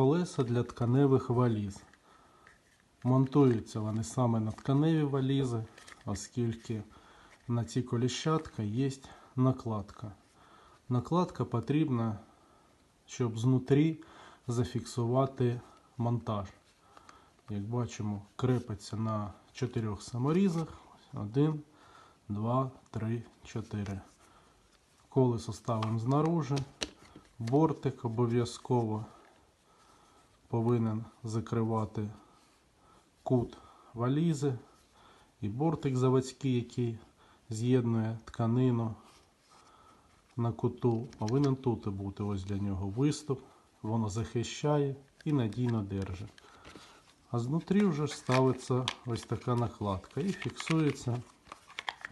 колеса для тканевих валіз. Монтуються вони саме на тканеві валізи, оскільки на ці коліщатка є накладка. Накладка потрібна, щоб знутрі зафіксувати монтаж. Як бачимо, крепиться на чотирьох саморізах. Один, два, три, чотири. Колесо ставимо знаружи. Бортик обов'язково повинен закривати кут валізи і бортик заводський, який з'єднує тканину на куту, повинен тут бути ось для нього виступ. Воно захищає і надійно держить. А знутрі вже ставиться ось така накладка і фіксується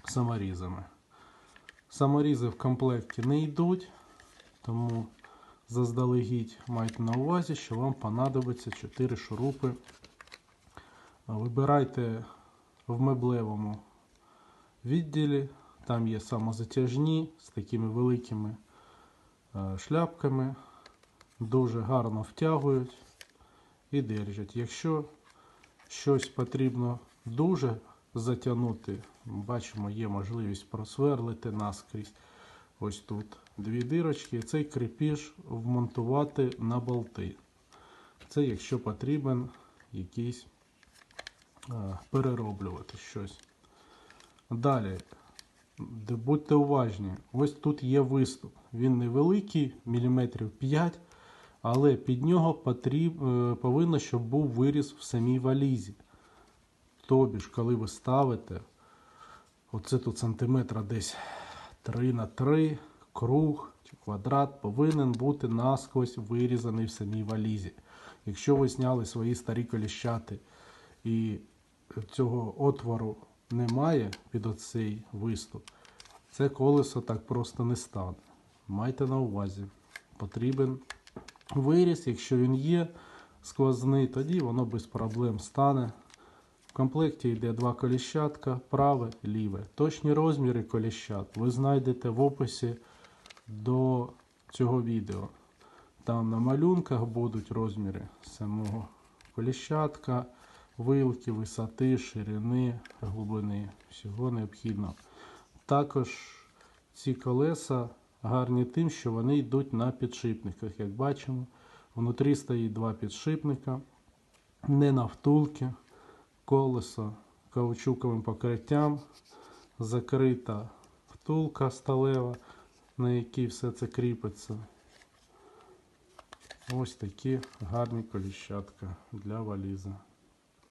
саморізами. Саморізи в комплекті не йдуть, тому заздалегідь майте на увазі, що вам понадобиться 4 шурупи. Вибирайте в меблевому відділі, там є самозатяжні з такими великими шляпками, дуже гарно втягують і держать. Якщо щось потрібно дуже затягнути, бачимо, є можливість просверлити наскрізь. Ось тут дві дирочки, цей крепіж вмонтувати на болти. Це якщо потрібен якийсь е, перероблювати щось. Далі, будьте уважні, ось тут є виступ. Він невеликий, міліметрів 5, але під нього потріб, е, повинно, щоб був виріз в самій валізі. Тобі ж, коли ви ставите, оце тут сантиметра десь 3 на 3 круг чи квадрат повинен бути насквозь вирізаний в самій валізі. Якщо ви зняли свої старі коліщати і цього отвору немає під оцей виступ, це колесо так просто не стане. Майте на увазі, потрібен виріз, якщо він є сквозний, тоді воно без проблем стане. Комплекті йде два коліщатка, праве, ліве. Точні розміри коліщат ви знайдете в описі до цього відео. Там на малюнках будуть розміри самого коліщатка, вилки, висоти, ширини, глибини. Всього необхідно. Також ці колеса гарні тим, що вони йдуть на підшипниках. Як бачимо, внутрі стоїть два підшипника, не на втулки колесо каучуковим покриттям, закрита втулка сталева, на якій все це кріпиться. Ось такі гарні коліщатка для валізи.